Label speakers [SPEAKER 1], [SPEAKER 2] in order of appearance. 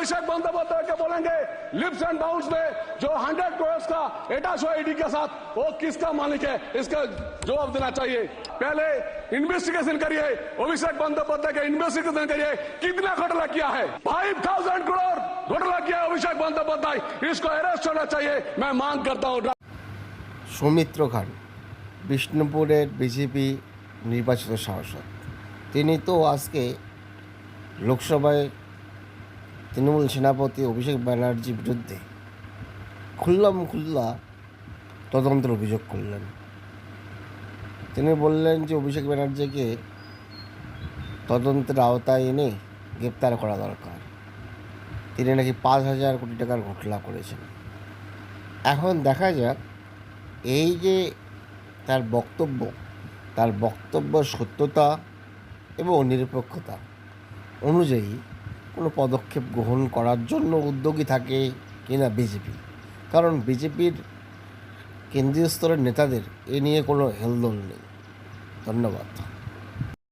[SPEAKER 1] अभिषेक बंदोपाध्याय के बोलेंगे lips and bounce में जो हंड्रेड करोड़ का एटाशो ईडी के साथ वो किसका मालिक है इसका जवाब देना चाहिए पहले इन्वेस्टिगेशन करिए अभिषेक बंदोपाध्याय का इन्वेस्टिगेशन करिए कितना घोटाला किया है फाइव थाउजेंड करोड़ घोटाला किया है अभिषेक बंदोपाध्याय इसको अरेस्ट होना चाहिए मैं मांग करता हूँ
[SPEAKER 2] সৌমিত্র খান বিষ্ণুপুরের বিজেপি নির্বাচিত সাংসদ তিনি তো আজকে লোকসভায় তৃণমূল সেনাপতি অভিষেক ব্যানার্জির বিরুদ্ধে খুল্লাম খুল্লা তদন্তের অভিযোগ করলেন। তিনি বললেন যে, অভিষেক ব্যানার্জিকে তদন্তের আওতায় এনে গ্রেপ্তার করা দরকার। তিনি নাকি পাঁচ হাজার কোটি টাকার ঘোটালা করেছেন। এখন দেখা যাক, এই যে তার বক্তব্য তার বক্তব্য সত্যতা এবং নিরপেক্ষতা অনুযায়ী কোনো পদক্ষেপ গ্রহণ করার জন্য উদ্যোগী থাকে কিনা বিজেপি। কারণ বিজেপির কেন্দ্রীয় স্তরের নেতাদের এ নিয়ে কোনো হেলদোল নেই। ধন্যবাদ।